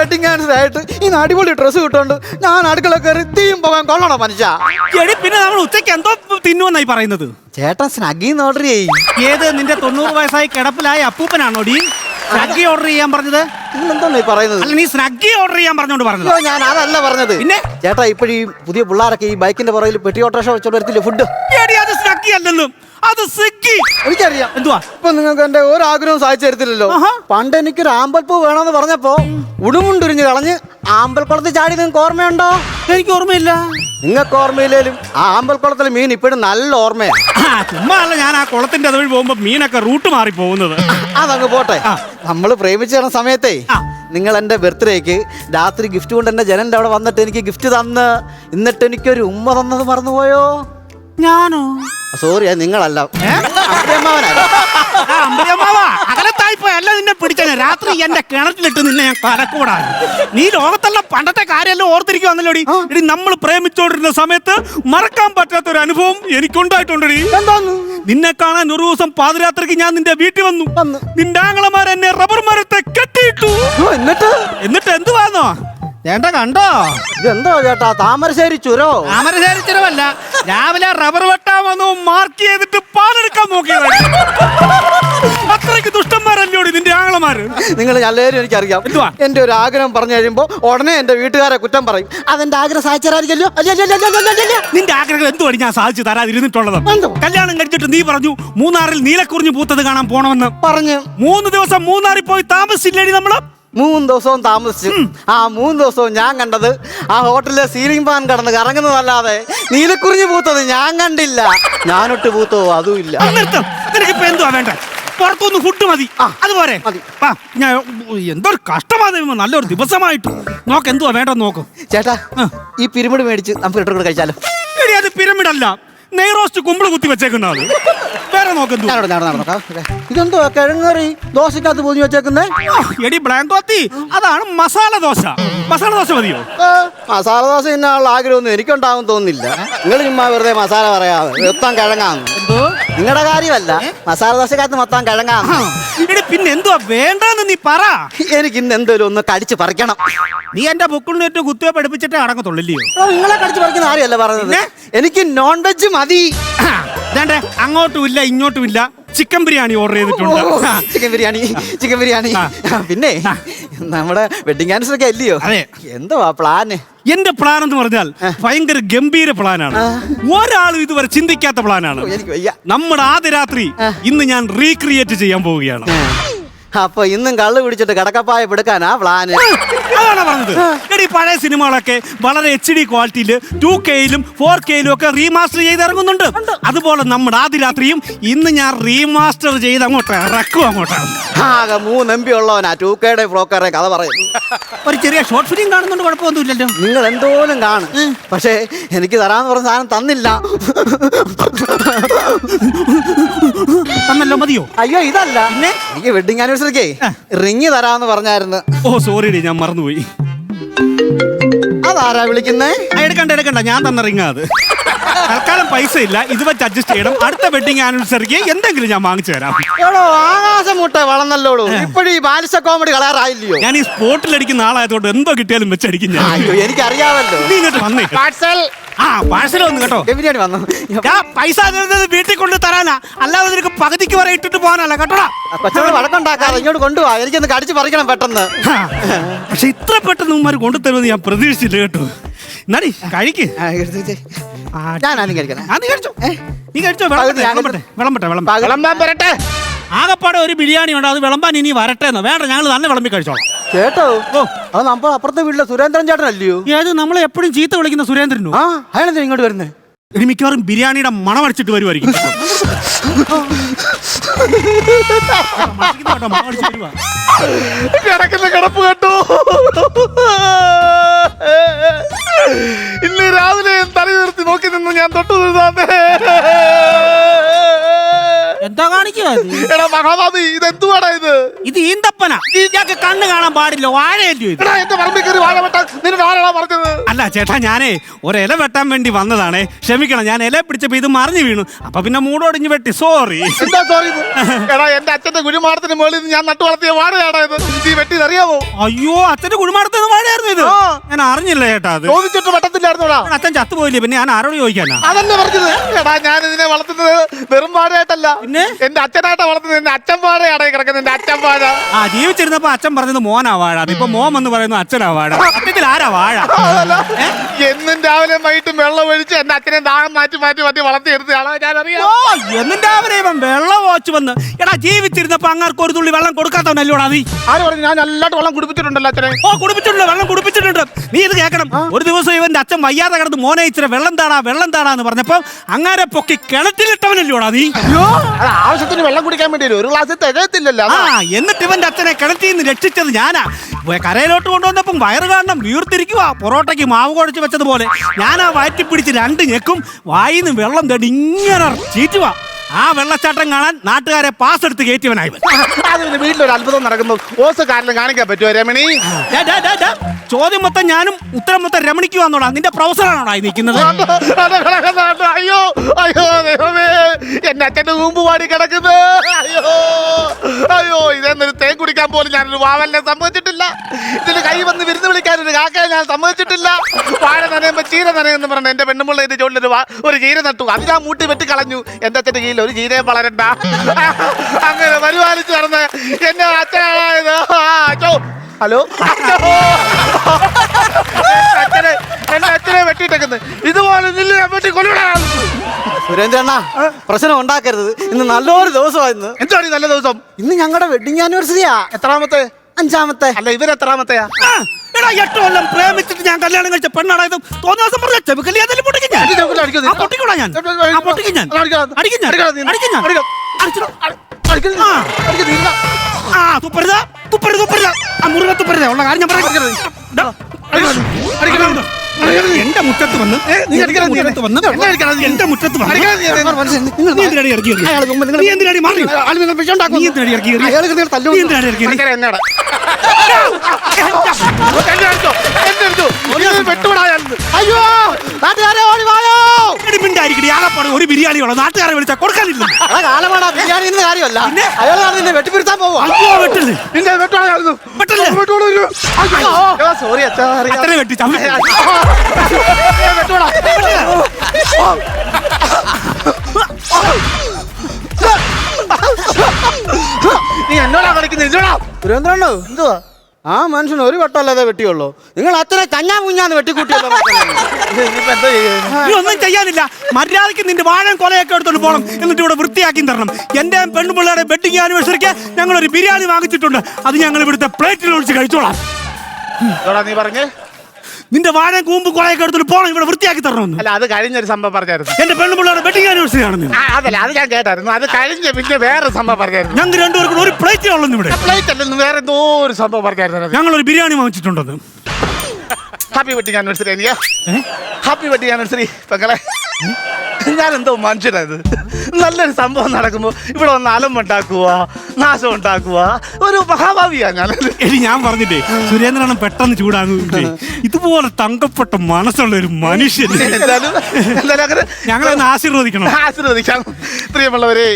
Wedding ആയിട്ട് ഈ അടിപൊളി ഡ്രസ്സ് കിട്ടുന്നുണ്ട് ഞാൻ അടുക്കള കയറി തീയും പോകാൻ കൊള്ളണോ മനുഷ്യ. എടി പിന്നെ നമ്മൾ ഉച്ചയ്ക്ക് എന്തോ തിന്നുവെന്നായി പറയുന്നത്? ചേട്ടൻ സ്നഗീന്ന് ഓർഡർ ചെയ്യും. ഏത്? നിന്റെ തൊണ്ണൂറ് വയസ്സായി കിടപ്പിലായ അപ്പൂപ്പനാണോ ഡി സ്നഗ്ഗി ഓർഡർ ചെയ്യാൻ പറഞ്ഞത്? ഈ പറയുന്നത്? അല്ല നീ സ്നഗ്ഗി ഓർഡർ ചെയ്യാൻ പറഞ്ഞോണ്ട് പറഞ്ഞത്. അയ്യോ ഞാൻ അതല്ല പറഞ്ഞത്. പിന്നെ? ചേട്ടാ ഇപ്പോഴീ പുതിയ പിള്ളേരൊക്കെ ഈ ബൈക്കിന്റെ പുറകിൽ പെട്ടി ഓട്ടോറിക്ഷ വെച്ചോണ്ട് വരത്തില്ലേ ഫുഡ് അത് സ്നഗ്ഗി അല്ലെന്നും. അത് സിഗ്ഗി എനിക്കറിയാം. എന്തുവാ? ഇപ്പൊ നിങ്ങൾക്ക് എന്റെ ഒരു ആഗ്രഹവും സാധിച്ചു തരത്തില്ലല്ലോ. പണ്ട് എനിക്കൊരു ആമ്പൽപ്പൂ വേണമെന്ന് പറഞ്ഞപ്പോ ഉടുമുണ്ടുരിഞ്ഞ് കളഞ്ഞ് ആമ്പൽക്കുളത്ത് ചാടി നിങ്ങൾക്ക് ഓർമ്മയുണ്ടോ? എനിക്ക് ഓർമ്മയില്ല. നിങ്ങൾക്ക് ഓർമ്മയില്ലേലും ആ ആമ്പൽക്കുളത്തിലെ മീൻ ഇപ്പോഴും നല്ല ഓർമ്മയാണ് ചുമ്മാ അല്ല ഞാൻ ആ കുളത്തിന്റെ അതുവഴി പോകുമ്പോ മീനൊക്കെ റൂട്ട് മാറി പോകുന്നത്. അതങ്ങ് പോട്ടെ. നമ്മൾ പ്രേമിച്ചു തരുന്ന സമയത്തേ നിങ്ങൾ എന്റെ ബർത്ത്ഡേക്ക് രാത്രി ഗിഫ്റ്റ് കൊണ്ട് എന്റെ ജനന്റെ അവിടെ വന്നിട്ട് എനിക്ക് ഗിഫ്റ്റ് തന്ന്. എന്നിട്ട് എനിക്കൊരു ഉമ്മ തന്നത് മറന്നുപോയോ? ഞാനോ? സോറി അത് നിങ്ങളല്ല. അമ്പിയമ്മാവനായിരുന്നു. ആ, അമ്പലമാവാ അകലത്തായിപ്പോയി അല്ല നിന്നെ പിടിച്ചത് രാത്രി എന്റെ കിണറ്റിലിട്ട് നിന്നെ ഞാൻ കലക്കൂടാ നീ ലോകത്തുള്ള പണ്ടത്തെ കാര്യമെല്ലാം ഓർത്തിരിക്കുവാന്നല്ലോടി. എടി നമ്മൾ പ്രേമിച്ചോണ്ടിരുന്ന സമയത്ത് മറക്കാൻ പറ്റാത്ത ഒരു അനുഭവം എനിക്കുണ്ടായിട്ടുണ്ടടി. എന്താന്ന് നിന്നെ കാണാൻ ഒരു ദിവസം പാതിരാത്രിക്ക് ഞാൻ നിന്റെ വീട്ടിൽ വന്നു. വന്നു. നിന്റെ ആങ്ങളമാർ എന്നെ റബ്ബർ മരത്തെ കെട്ടിയിട്ടു. ഓ, എന്നിട്ട്? എന്നിട്ട് എന്തുവാന്നോ? ചേട്ടാ കണ്ടോ? ഇതെന്തോ ചേട്ടാ താമരശ്ശേരി ചുരോ? താമരശ്ശേരി ചുരമല്ല. രാവിലെ റബ്ബർ വെട്ടാൻ വന്നു മാർക്ക് ചെയ്തിട്ട് പാലെടുക്കാൻ നോക്കിയത് അത്രയ്ക്ക് ദുഷ്ടന്മാരല്ലോടി നിന്റെ ആങ്ങളമാര്? നിങ്ങൾ എല്ലാവരും എനിക്കറിയാം. എന്തുവാ? എന്റെ ഒരു ആഗ്രഹം പറഞ്ഞു കഴിയുമ്പോ ഉടനെ എന്റെ വീട്ടുകാരെ കുറ്റം പറയും. അതെന്റെ ആഗ്രഹം? സാധിച്ചായിരിക്കല്ലോ നിന്റെ ആഗ്രഹം എന്തുവാണ് ഞാൻ സാധിച്ചു തരാതിരുന്നിട്ടുള്ളത്? എന്തോ? കല്യാണം കഴിച്ചിട്ട് നീ പറഞ്ഞു മൂന്നാറിൽ നീലക്കുറിഞ്ഞു പൂത്തത് കാണാൻ പോണമെന്ന്. പറഞ്ഞു. മൂന്ന് ദിവസം മൂന്നാറിൽ പോയി താമസിച്ചില്ലേടി നമ്മൾ? മൂന്ന് ദിവസവും താമസിച്ചു. ആ മൂന്ന് ദിവസവും ഞാൻ കണ്ടത് ആ ഹോട്ടലിലെ സീലിംഗ് ഫാൻ കടന്ന് കറങ്ങുന്നതല്ലാതെ നീലക്കുറിഞ്ഞു പൂത്തത് ഞാൻ കണ്ടില്ല. ഞാനൊട്ട് പൂത്തോ അതുമില്ല ഇല്ല. നിർത്തും. നിനക്ക് ഇപ്പൊ എന്തുവാ വേണ്ട? പുറത്തുനിന്ന് ഫുഡ് മതി. അതുപോലെ ഞാൻ എന്തൊരു കഷ്ടമാണ് നല്ലൊരു ദിവസമായിട്ട്. നോക്ക് എന്തുവാ വേണ്ട നോക്ക്. ചേട്ടാ. ഈ പിരമിഡ് മേടിച്ച് നമുക്ക് ഇട്ടു കഴിച്ചാലോ? പിരമിഡ് അല്ല നെയ് റോസ്റ്റ് കുമ്പിൾ കുത്തി വെച്ചേക്കുന്ന ആൾ വേറെ നോക്ക് എന്തുവാ? ഞാനോട് ഞാൻ നടന്നോക്കാം ഇതെന്തോ കിഴങ്ങറി ദോശക്കകത്ത് പൊതിഞ്ഞു വെച്ചേക്കുന്നേ? എടി ബ്ലാങ്കോത്തി അതാണ് മസാല ദോശ. മസാല ദോശ മതിയോ? മസാല ദോശ തിന്നാനുള്ള ആഗ്രഹമൊന്നും എനിക്കുണ്ടാവും തോന്നുന്നില്ല. നിങ്ങൾ ചുമ്മാ വെറുതെ മസാല പറയാതെ മൊത്തം കിഴങ്ങാന്ന്. നിങ്ങളുടെ കാര്യമല്ല മസാല ദോശക്കകത്ത് മൊത്തം കിഴങ്ങാന്ന്. എടി പിന്നെ എന്തുവാ വേണ്ടെന്ന് നീ പറ. എനിക്ക് ഇന്ന് എന്തേലും ഒന്ന് കടിച്ച് പറിക്കണം. നീ എന്റെ ബുക്കിൽ ഏറ്റവും കുത്തിവെ പഠിപ്പിച്ചിട്ടേ അടങ്ങത്തുള്ളില്ലയോ നിങ്ങളെ കടിച്ച് പറിക്കുന്ന ആരെയല്ല പറഞ്ഞത്. എനിക്ക് നോൺ വെജ് മതി ഇതാണ്ടേ അങ്ങോട്ടും ഇല്ല ഇങ്ങോട്ടും ഇല്ല ചിക്കൻ ബിരിയാണി ഓർഡർ ചെയ്തിട്ടുണ്ട്. Chicken biryani chicken biryani. പിന്നെ നമ്മുടെ വെഡിങ് ആനിവേഴ്സറി ഒക്കെ അല്ലയോ? അതെ. എന്തുവാ പ്ലാന് എന്റെ പ്ലാൻ എന്ന് പറഞ്ഞാൽ ഭയങ്കര ഗംഭീര പ്ലാനാണ് ഒരാളും ഇതുവരെ ചിന്തിക്കാത്ത പ്ലാനാണ് നമ്മുടെ ആദ്യ രാത്രി ഇന്ന് ഞാൻ റീക്രിയേറ്റ് ചെയ്യാൻ പോവുകയാണ്. അപ്പൊ ഇന്നും കള്ളു പിടിച്ചിട്ട് കടക്കപ്പായ പിടുക്കാനാ പ്ലാന്. അതാണ് പറഞ്ഞത്. എടി പഴയ സിനിമകളൊക്കെ വളരെ എച്ച് ഡി ക്വാളിറ്റിയിൽ ടു കെയിലും ഫോർ കെയിലും ഒക്കെ റീമാസ്റ്റർ ചെയ്ത് ഇറങ്ങുന്നുണ്ട് അതുപോലെ നമ്മുടെ ആദ്യ രാത്രിയും ഇന്ന് ഞാൻ റീമാസ്റ്റർ ചെയ്ത് അങ്ങോട്ട് ഇറക്കും അങ്ങോട്ട്. ആകെ മൂന്ന് എം പി ഉള്ളവനാ ടു കെയുടെ ബ്രോക്കറെ കഥ പറയും ഒരു ചെറിയ ഷോർട്ട് ഫിലിം കാണുന്നുണ്ട് കുഴപ്പമൊന്നുമില്ലല്ലോ. നിങ്ങൾ എന്തോലും കാണും. പക്ഷേ എനിക്ക് തരാന്ന് പറഞ്ഞ സാധനം തന്നില്ല. തന്നല്ലോ മതിയോ? അയ്യോ ഇതല്ല. എനിക്ക് വെഡിങ് ആനിവേഴ്സറിക്കേ റിങ് തരാന്ന് പറഞ്ഞായിരുന്നു. ഓ സോറി ഡി ഞാൻ മറന്നുപോയി. അതാരാ വിളിക്കുന്നേ? എടുക്കണ്ട എടുക്കണ്ട. ഞാൻ തന്ന റിങ് അത്. തൽക്കാലം പൈസ ഇല്ല. ഇത് വെച്ച് അഡ്ജസ്റ്റ് ചെയ്യണം. അടുത്ത വെഡിങ് ആനിവേഴ്സറിക്ക് എന്തെങ്കിലും ഞാൻ വാങ്ങിച്ചു തരാം. എടോ ആകാശം മുട്ട വളർന്നല്ലോളൂ ഇപ്പോഴും ഈ ബാലിസ കോമഡി കളയാറായില്ലയോ? ഞാൻ ഈ സ്പോട്ടിൽ അടിക്കുന്ന ആളായതുകൊണ്ട് എന്തോ കിട്ടിയാലും വെച്ചടിക്കും ഞാൻ. അയ്യോ എനിക്കറിയാമല്ലോ. നീ ഇങ്ങോട്ട് വന്നേ. പാഴ്സൽ ആ പാഴ്സൽ വന്നു കേട്ടോ. ബിരിയാണി വന്നു ഞാൻ പൈസ തരുന്നത് വീട്ടിൽ കൊണ്ട് തരാനാ. അല്ലാതെ നിനക്ക് പകുതിക്ക് വരെ ഇട്ടിട്ട് പോകാനല്ല കേട്ടോടാ കൊച്ചോട് വഴക്കുണ്ടാക്കാതെ ഇങ്ങോട്ട് കൊണ്ടുപോവാ എനിക്കൊന്ന് കടിച്ച് പറിക്കണം പെട്ടെന്ന്. പക്ഷെ ഇത്ര പെട്ടെന്ന് ഉമ്മാർ കൊണ്ടുതരുമെന്ന് ഞാൻ പ്രതീക്ഷിച്ചില്ല കേട്ടോ. എന്നാടി കഴിക്ക്. ആ, എടുത്ത് വെച്ചേ. ആ, നീ കഴിച്ചോ. നീ കഴിച്ചോ പകുതി ഞാൻ വിളമ്പട്ടെ വിളമ്പട്ടെ വിളമ്പട്ടെ. വിളമ്പാൻ വരട്ടെ. ആകപ്പാടെ ഒരു ബിരിയാണി ഉണ്ട് അത് വിളമ്പാൻ ഇനി വരട്ടെ എന്ന് വേണ്ട ഞങ്ങൾ തന്നെ വിളമ്പി കഴിച്ചോളാം. കേട്ടോ അത് നമ്മൾ അപ്പുറത്തെ വീട്ടിലെ സുരേന്ദ്രൻ ചേട്ടൻ അല്ലയോ ഏത് നമ്മളെ എപ്പോഴും ചീത്ത വിളിക്കുന്ന സുരേന്ദ്രനോ ആ അയാളെന്താ ഇങ്ങോട്ട് വരുന്നേ ഇനി മിക്കവാറും ബിരിയാണിയുടെ മണം അടിച്ചിട്ട് വരുമായിരിക്കും. കിടക്കുന്ന കിടപ്പ് കേട്ടോ ഇന്ന് രാവിലെ തലയുയർത്തി നിർത്തി നോക്കി നിന്ന് ഞാൻ തൊട്ടു ഇത്? എടാ ഇത് എന്തുവാടാ ഇത്? ഇത് ഈന്തപ്പന. ഇയാൾക്ക് കണ്ണ് കാണാൻ പാടില്ല. വാഴയല്ലോ ഇത്? എടാ എന്റെ പറമ്പിൽ കയറി വാഴ വെട്ടാൻ നിന്നോട് ആരാടാ പറഞ്ഞത്? അല്ല ചേട്ടാ ഞാനേ ഒരു ഇല വെട്ടാൻ വേണ്ടി വന്നതാണേ. ക്ഷമിക്കണം ഞാൻ ഇല പിടിച്ചപ്പോ ഇത് മറിഞ്ഞു വീണു. അപ്പൊ പിന്നെ മൂടോടിഞ്ഞ് വെട്ടി. സോറി എന്താ സോറി ഇത്? എടാ എന്റെ അച്ഛന്റെ കുഴിമാടത്തിന് മുകളിൽ നിന്ന് ഞാൻ നട്ടു വളർത്തിയ വാഴയാടാ ഇത്. നീ വെട്ടി അറിയാമോ അയ്യോ അച്ഛന്റെ കുടുംബത്തിന് വാഴയായിരുന്നു ഇത്. ഞാൻ അറിഞ്ഞില്ല ചേട്ടാ അത്. ചോദിച്ചിട്ട് വെട്ടത്തില്ലായിരുന്നോടാ? അച്ഛൻ ചത്തുപോയില്ലേ? പിന്നെ ഞാൻ ആരോട് ചോദിക്കാനാ? അതന്നെ പറഞ്ഞത്. എടാ ഞാൻ ഇതിനെ വളർത്തുന്നത് വെറും വാഴയായിട്ടല്ല. പിന്നെ? എന്റെ അച്ഛനായിട്ടാ വളർത്തുന്നത്. നിന്റെ അച്ഛൻ വാഴയാടാ അടങ്ങി കിടക്കുന്ന എന്റെ അച്ഛൻ പാട. ആ ജീവിച്ചിരുന്നപ്പോ അച്ഛൻ പറഞ്ഞത് മോനാ വാഴ. അതിപ്പോ മോൻ എന്ന് പറയുന്നു അച്ഛനാ വാഴ. സത്യത്തിൽ ആരാ വാഴ. എന്നും രാവിലെ വൈകിട്ടും വെള്ളം ഒഴിച്ച് എന്റെ അച്ഛനെ ദാഹം മാറ്റി മാറ്റി മാറ്റി വളർത്തി എടുത്തയാളാ ഞാൻ അറിയാം ഓ എന്നും രാവിലെ ഇവൻ വെള്ളം ഓച്ചു വന്ന്. എടാ ജീവിച്ചിരുന്നപ്പോ അങ്ങാർക്ക് ഒരു തുള്ളി വെള്ളം കൊടുക്കാത്തവനല്ലോടാ നീ? ആര് പറഞ്ഞു? ഞാൻ നല്ലതായിട്ട് വെള്ളം കുടിപ്പിച്ചിട്ടുണ്ടല്ലോ അച്ഛനെ. ഓ കുടിപ്പിച്ചിട്ടുണ്ട് വെള്ളം കുടിപ്പിച്ചിട്ടുണ്ട്. നീ ഇത് കേൾക്കണം. ഒരു ദിവസം ഇവന്റെ അച്ഛൻ വയ്യാതെ കിടന്ന് മോനെ ഇച്ചിരി വെള്ളം താടാ വെള്ളം താടാ എന്ന് പറഞ്ഞപ്പോ അങ്ങാരെ പൊക്കി കിണറ്റിലിട്ടവനല്ലോടാ നീ? അയ്യോ അത് ആവശ്യത്തിന് വെള്ളം കുടിക്കാൻ വേണ്ടി വരും. ഒരു ഗ്ലാസ് തികയത്തില്ലല്ലോ. ആ എന്നിട്ട് ഇവന്റെ അച്ഛനെ കിണറ്റിൽ നിന്ന് രക്ഷിച്ചത് ഞാനാ. കരയിലോട്ട് കൊണ്ടുവന്നപ്പം വയറ് കാരണം വീർത്തിരിക്കുക പൊറോട്ടയ്ക്ക് മാവ് കുഴച്ച് വെച്ചതുപോലെ ഞാൻ ആ വയറ്റി പിടിച്ച് രണ്ട് ഞെക്കും വായിന്ന് വെള്ളം തേടി ഇങ്ങനെ ചീറ്റുക ആ വെള്ളച്ചാട്ടം കാണാൻ നാട്ടുകാരെ പാസ് എടുത്ത് കയറ്റിയവനായി വീട്ടിലൊരു അത്ഭുതം നടക്കുന്നു. ഓസ് കാരണം കാണിക്കാൻ പറ്റുമോ രമണി. ചോദ്യം മൊത്തം ഞാനും ഉത്തരം മൊത്തം രമണിക്കുവാന്നോടാ നിന്റെ പ്രൊഫസറാണോടാ ഈ നിൽക്കുന്നത്. അയ്യോ അയ്യോ ദൈവമേ. എന്റെ അച്ഛന്റെ കൂമ്പ് പാടി കിടക്കുന്നത് അയ്യോ അയ്യോ ഇതെന്നൊരു തേൻ കുടിക്കാൻ പോലും ഞാനൊരു വാവലിനെ സമ്മതിച്ചിട്ടില്ല. ഇതിന് കൈ വന്ന് വിരുന്ന് വിളിക്കാൻ ഒരു കാക്കയെ ഞാൻ സമ്മതിച്ചിട്ടില്ല. വാഴ നനയുമ്പോ ചീര നനയെന്ന് പറഞ്ഞ എന്റെ പെണ്ണുമുള്ള ഇതിന്റെ ചുവട്ടിൽ ഒരു ചീര നട്ടു. അത് ഞാൻ മൂട്ടി വെട്ടി കളഞ്ഞു. എന്റെ അച്ഛന്റെ കീഴിൽ ഒരു ചീരയും വളരണ്ട. അങ്ങനെ പരിപാലിച്ചു നടന്ന് എന്നെ അച്ഛനായത് അച്ഛോ ഹലോ? അച്ഛനെ എന്റെ അച്ഛനെ വെട്ടിയിട്ടേക്കുന്നത്. ഇതുപോലെ നില്ല് ഞാൻ വെട്ടി സുരേന്ദ്രണ്ണ പ്രശ്നം ഉണ്ടാക്കരുത്. ഇന്ന് നല്ലൊരു ദിവസമായിരുന്നു എന്താണ് ഈ നല്ല ദിവസം? ഇന്ന് ഞങ്ങളുടെ വെഡിങ് ആനിവേഴ്സറിയാ എത്രാമത്തെ? അഞ്ചാമത്തെ. അല്ല ഇവരെത്രാമത്തെയാ എടാ എട്ട് കൊല്ലം പ്രേമിച്ചിട്ട് ഞാൻ കല്യാണം കഴിച്ച തോന്നിയ ദിവസം പറഞ്ഞ ചെവിക്കല്ലി അതിൽ പൊട്ടിക്കും ഞാൻ? ആ, പൊട്ടിക്കൂടാ ഞാൻ. ആ, പൊട്ടിക്കും ഞാൻ. അടിക്കും. അടിക്കും. ആ. തുപ്പരുത് തുപ്പരുത് തുപ്പരുത് ആ മുറിവെ തുപ്പരുത് ഉള്ള കാര്യം ഞാൻ പറയാം അടിക്കണം. എന്റെ മുറ്റത്ത് വന്ന് നീ മുറ്റത്ത് വന്ന്. എന്റെ മുറ്റത്ത് ഒരു ബിരിയാണിയുള്ള നാട്ടുകാരെ വിളിച്ചാൽ കൊടുക്കാനില്ല. ബിരിയാണി കാര്യമല്ല. അയാൾ നിന്നെ വെട്ടിപ്പിടുത്താൻ പോവാ? നിന്നെ. വെട്ടല്ലേ? സോറി അച്ഛാ. വെട്ടി. നീ എന്നോടാ കളിക്കുന്നത് എന്നോടാ സുരേന്ദ്രണ്ണോ എന്തുവാ? ആ മനുഷ്യൻ ഒരു വട്ടമല്ലാതെ വെട്ടിയുള്ളൂ. നിങ്ങൾ അത്ര കഞ്ഞാ കുഞ്ഞാന്ന് വെട്ടിക്കൂട്ടിയല്ലോ നീ ഒന്നും ചെയ്യാനില്ല. മര്യാദയ്ക്ക് നിന്റെ വാഴം കൊലയൊക്കെ എടുത്തോണ്ട് പോകണം എന്നിട്ട് ഇവിടെ വൃത്തിയാക്കി തരണം. എന്റെ പെണ്ണുപിള്ളയുടെ വെഡിങ് ആനിവേഴ്സറിക്ക് ഞങ്ങൾ ഒരു ബിരിയാണി വാങ്ങിച്ചിട്ടുണ്ട്. അത് ഞങ്ങൾ ഇവിടുത്തെ പ്ലേറ്റിൽ ഒഴിച്ച് കഴിച്ചോളാം. നീ പറഞ്ഞേ. നിന്റെ വാഴ കൂമ്പ് കൊലയൊക്കെ എടുത്തിട്ട് പോകണം ഇവിടെ വൃത്തിയാക്കി തരണമെന്ന്. അല്ല അത് കഴിഞ്ഞൊരു സംഭവം പറഞ്ഞായിരുന്നു. എന്റെ പെണ്ണുപിള്ളയുടെ വെഡിങ് ആനിവേഴ്സറി ആണെന്ന്. ആ, അതല്ല അത് ഞാൻ കേട്ടായിരുന്നു. അത് കഴിഞ്ഞ പിന്നെ വേറെ സംഭവം പറഞ്ഞായിരുന്നു. ഞങ്ങൾ രണ്ടുപേർക്കും ഒരു പ്ലേറ്റ് ഉള്ളു ഇവിടെ പ്ലേറ്റ് അല്ലെന്ന് വേറെ എന്തോ ഒരു സംഭവം പറഞ്ഞായിരുന്നു ഞങ്ങൾ ഒരു ബിരിയാണി വാങ്ങിച്ചിട്ടുണ്ടത്. ഹാപ്പി വെഡിങ് ആനിവേഴ്സറി എനിക്ക് ഹാപ്പി വെഡിങ് ആനിവേഴ്സറി പെങ്ങളെ. ഞാൻ എന്തോ മനുഷ്യനായത് നല്ലൊരു സംഭവം നടക്കുമ്പോൾ ഇവിടെ വന്ന് അലമ്പുണ്ടാക്കുക നാശം ഉണ്ടാക്കുക ഒരു മഹാഭാവിയാ ഞാൻ. എടി ഞാൻ പറഞ്ഞില്ലേ സുരേന്ദ്രനാണ് പെട്ടെന്ന് ചൂടാകും ഇതുപോലെ തങ്കപ്പെട്ട മനസ്സുള്ള ഒരു മനുഷ്യൻ. ഞങ്ങളെ ആശീർവദിക്കണം. ആശീർവദിക്കാം. പ്രിയമുള്ളവരെ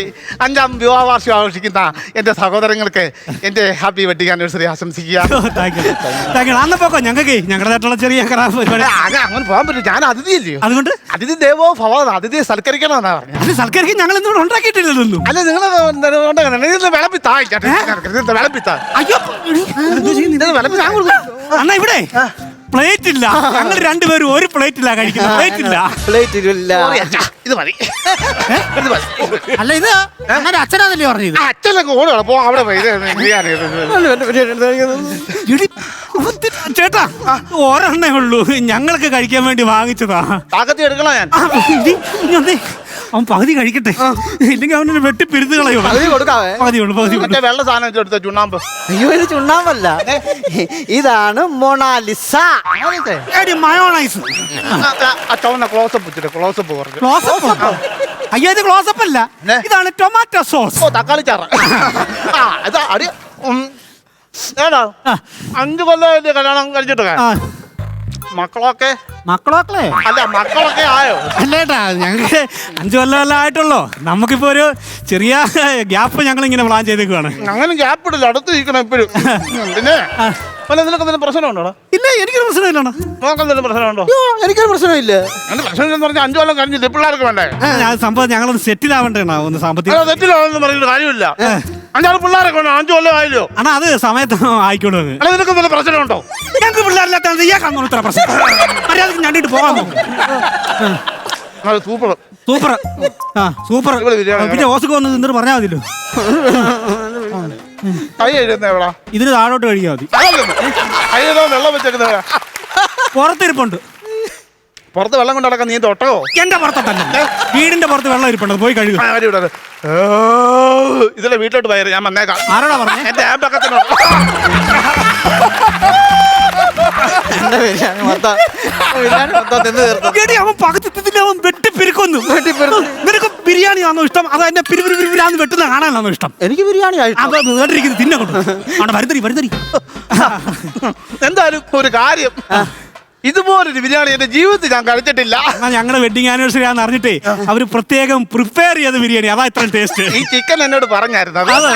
അഞ്ചാം വിവാഹ വാർഷികം ആഘോഷിക്കുന്ന എന്റെ സഹോദരങ്ങൾക്ക് എന്റെ ഹാപ്പി വെഡിങ് ആനിവേഴ്സറി ആശംസിക്കുക. അന്ന് പോക്കോ ഞങ്ങൾക്ക് ഞങ്ങളുടേതായിട്ടുള്ള ചെറിയ അങ്ങനെ പോകാൻ പറ്റും ഞാൻ അതിഥിയല്ലയോ അതുകൊണ്ട്? അതിഥി ദേവോ ഭവ അതിഥിയെ സൽക്കരിക്കണമെന്നാ പറഞ്ഞത്. അത് സൽക്കരിക്കാൻ ഞങ്ങൾ എന്തുകൊണ്ട് ഉണ്ടാക്കിയിട്ടില്ലല്ലോ അല്ല നിങ്ങൾ വിളമ്പി വിളപ്പിത്താ വിളമ്പി താ. അയ്യോ ഇത് വിളമ്പി അണ്ണ ഇവിടെ. പ്ലേറ്റ് ഇല്ല. ഞങ്ങൾ രണ്ടുപേരും ഒരു പ്ലേറ്റ് ഇല്ല കഴിക്കുന്നത്. പ്ലേറ്റ് ഇല്ല. പ്ലേറ്റ് ഇല്ല. Sorry, അച്ഛാ, ഇത് മതി. ഇത് മതി. അല്ല ഇത് അങ്ങനെ അച്ഛനാണല്ലേ പറഞ്ഞത്? അച്ഛനൊക്കെ ഓടുകയാണ് പോ അവിടെ പോയി. ഇത് ബിരിയാണി ഇത് ഇത്. എടി, ഇത് ചേട്ടാ ഒരെണ്ണേ ഉള്ളൂ. ഞങ്ങൾക്ക് കഴിക്കാൻ വേണ്ടി വാങ്ങിച്ചതാ. എടുക്കണോ ഞാൻ? ആ, വന്നേ. അവൻ പകുതി കഴിക്കട്ടെ. ഇല്ലെങ്കിൽ അവനെ വെട്ടി പിരുത് കളയുള്ളൂ പകുതി കൊടുക്കാവേ? പകുതി ഉള്ളു പകുതി ഉള്ളു. മറ്റേ വെള്ള സാധനം ചുണ്ണാമ്പ്? അയ്യോ ഇത് ചുണ്ണാമ്പല്ല. ഇതാണ് മൊണാലിസ. എടി മയോണൈസ്. ആ, ആ, ആ ചുവന്ന ക്ലോസപ്പ് വെച്ചിട്ട് ക്ലോസപ്പ് പറഞ്ഞു ക്ലോസപ്പ് അയ്യോ ഇത് ക്ലോസപ്പ് അല്ല? ഇതാണ് ടൊമാറ്റോ സോസ് ഓ തക്കാളി ചാറ. ആ അതാ അടി ഉം. ഏടാ ആ. അഞ്ചു കൊല്ലം കല്യാണം ആ. മക്കളൊക്കെ മക്കളോക്കളെ അല്ല മക്കളൊക്കെ ആയോ? അല്ലേട്ടാ ഞങ്ങൾക്ക് അഞ്ചു കൊല്ലമല്ല ആയിട്ടുള്ളൂ. നമുക്കിപ്പോ ഒരു ചെറിയ ഗ്യാപ്പ് ഞങ്ങൾ ഇങ്ങനെ പ്ലാൻ ചെയ്തേക്കുവാണ്. അങ്ങനെ ഗ്യാപ്പ് ഇടില്ല അടുത്ത് ഇരിക്കണം എപ്പോഴും പിന്നെ അല്ല നിനക്ക് എന്തെങ്കിലും പ്രശ്നമുണ്ടോ ഇല്ല എനിക്കൊരു പ്രശ്നമില്ലാണ്? നോക്കാൻ എന്തെങ്കിലും പ്രശ്നമുണ്ടോ അയ്യോ എനിക്കൊരു പ്രശ്നമില്ല. അങ്ങനെ പ്രശ്നം എന്ന് പറഞ്ഞാൽ അഞ്ചു കൊല്ലം കഴിഞ്ഞില്ല? പിള്ളേർക്ക് വേണ്ടേ? ഞാൻ സംഭവം ഞങ്ങളൊന്ന് സെറ്റിൽ ആവണ്ടേണ ഒന്ന് സാമ്പത്തിക പറഞ്ഞിട്ട് കാര്യമില്ല. അഞ്ചാറ് പിള്ളേരെ വേണം അഞ്ചു കൊല്ലം ആയില്ലോ. അണ്ണാ അത് സമയത്ത് ആയിക്കോളൂ. അല്ല നിനക്ക് എന്തെങ്കിലും പ്രശ്നമുണ്ടോ? ഞങ്ങൾക്ക് പിള്ളേരില്ലാത്ത ഇയാൾക്കാണോ ഇത്ര പ്രശ്നം. മര്യാദയ്ക്ക് ഞണ്ടിട്ട് പോകാൻ നോക്കും. അത് സൂപ്പർ. സൂപ്പർ. ആ സൂപ്പർ. ഇവിടെ ബിരിയാണി പിന്നെ ഓസുക്ക് വന്ന് നിന്നിട്ട് പറഞ്ഞാൽ മതിയല്ലോ. കൈ എഴുതുന്ന എവിടാ? ഇതിന് താഴോട്ട് കഴിയാൽ മതി. കൈ എഴുതാൻ വെള്ളം വെച്ചേക്കുന്ന പുറത്തിരിപ്പുണ്ട്. പുറത്ത് വെള്ളം കൊണ്ട് നടക്കാൻ നീ തൊട്ടോ എന്റെ പുറത്തോട്ടല്ല. വീടിന്റെ പുറത്ത് വെള്ളം ഇരിപ്പുണ്ട്. പോയി കഴുകും. ഇതിലെ വീട്ടിലോട്ട് പോയത് ഞാൻ വന്നേക്കാം. ആരോടാ പറഞ്ഞേ? എന്റെ ആ പക്കത്തിനോട് എന്റെ ബിരിയാണി മൊത്തം ബിരിയാണി മൊത്തം തിന്ന് തീർത്തു എടി അവൻ പകത്തില്ല അവൻ വെട്ടിപ്പെരുക്കൊന്നു നിനക്ക് ബിരിയാണി ആണോ ഇഷ്ടം? അതോ എന്നെ പിരിപിരിപിരിപിരാന്ന് വെട്ടുന്ന കാണാനാണോ ഇഷ്ടം? എനിക്ക് ബിരിയാണി ആയിട്ട് അത് തിന്നെ കൊണ്ടു. അവിടെ വരുതരി എന്തായാലും ഒരു കാര്യം. ഇതുപോലൊരു ബിരിയാണി എന്റെ ജീവിതത്തിൽ ഞാൻ കഴിച്ചിട്ടില്ല. എന്നാ ഞങ്ങളുടെ വെഡിങ് ആനിവേഴ്സറി ആണെന്ന് അറിഞ്ഞിട്ടേ അവർ പ്രത്യേകം പ്രിപ്പയർ ചെയ്ത ബിരിയാണി. അതാ ഇത്രയും ടേസ്റ്റ് ഈ ചിക്കൻ എന്നോട് പറഞ്ഞായിരുന്നു. അത്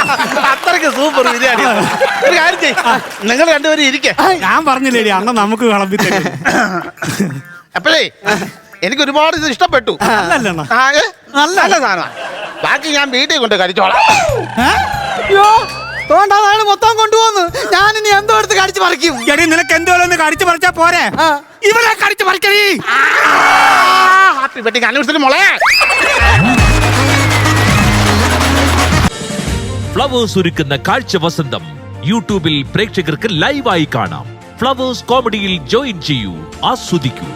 അത്രയ്ക്ക് സൂപ്പർ ബിരിയാണി. ഒരു കാര്യം ചെയ്യ്. നിങ്ങൾ രണ്ടുപേരും ഇരിക്കേ. ഞാൻ പറഞ്ഞില്ലേടി അണ്ണ നമുക്ക് വിളമ്പി തരും. അപ്പോഴേ എനിക്ക് ഒരുപാട് ഇത് ഇഷ്ടപ്പെട്ടു. അല്ലല്ല അണ്ണാ. ആ, ഏ? നല്ല സാധനം ബാക്കി ഞാൻ വീട്ടിൽ കൊണ്ട് കഴിച്ചോളാം? അയ്യോ. തോണ്ട അയാൾ മൊത്തം കൊണ്ടുപോകുന്നു ഞാൻ ഇനി എന്തോ എടുത്ത് കടിച്ചു പറിക്കും. എടി നിനക്ക് എന്തോ ഒന്ന് കടിച്ചു പറിച്ചാ പോരെ? ഇവിടെ കടിച്ചു പറിക്കടി. ഹാപ്പി ബർത്ത്ഡേ അനുസരിച്ച് മോളെ. ഫ്ലവേഴ്സ് ഒരുക്കുന്ന കാഴ്ച വസന്തം യൂട്യൂബിൽ പ്രേക്ഷകർക്ക് ലൈവായി കാണാം. ഫ്ലവേഴ്സ് കോമഡിയിൽ ജോയിൻ ചെയ്യൂ. ആസ്വദിക്കൂ.